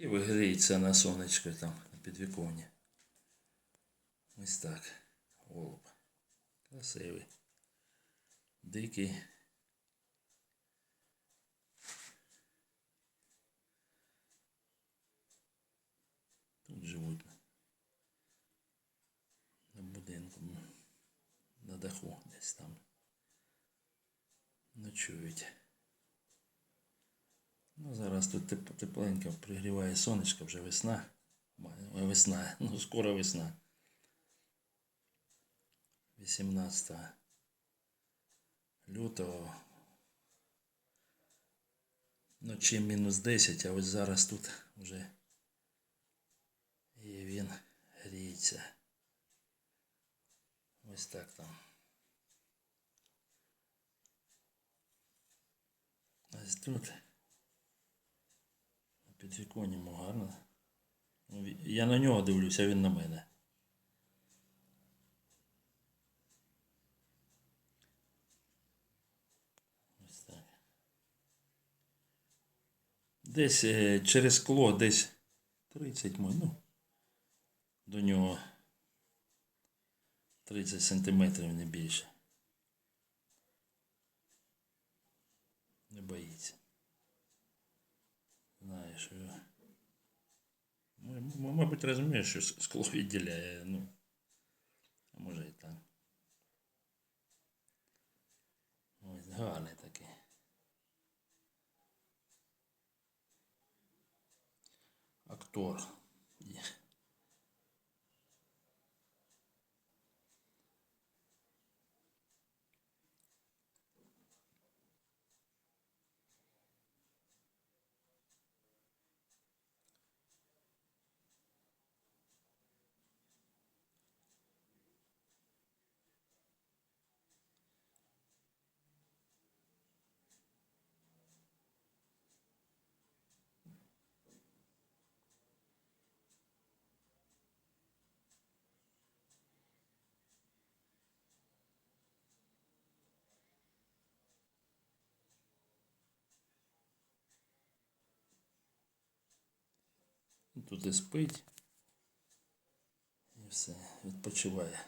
І вигріється на сонечко там на підвіконні. Ось так. Голуб. Красивий. Дикий. Тут живуть на будинку, на даху десь там. Ночують. Ну, зараз тут тепленько пригріває сонечко, вже весна. Весна, ну скоро весна. 18 лютого. Ночі мінус 10, а ось зараз тут вже і він гріється. Ось так там. Ось тут. На гарно. Я на нього дивлюся, він на мене. Ось так. Десь е, через скло, десь 30 мо- ну, до нього 30 сантиметрів не більше. що. М- м- Мабуть, розуміє, що с- скло відділяє, ну. А може і так. Ось гарний такий. Актор. Тут і спить. І все, відпочиває.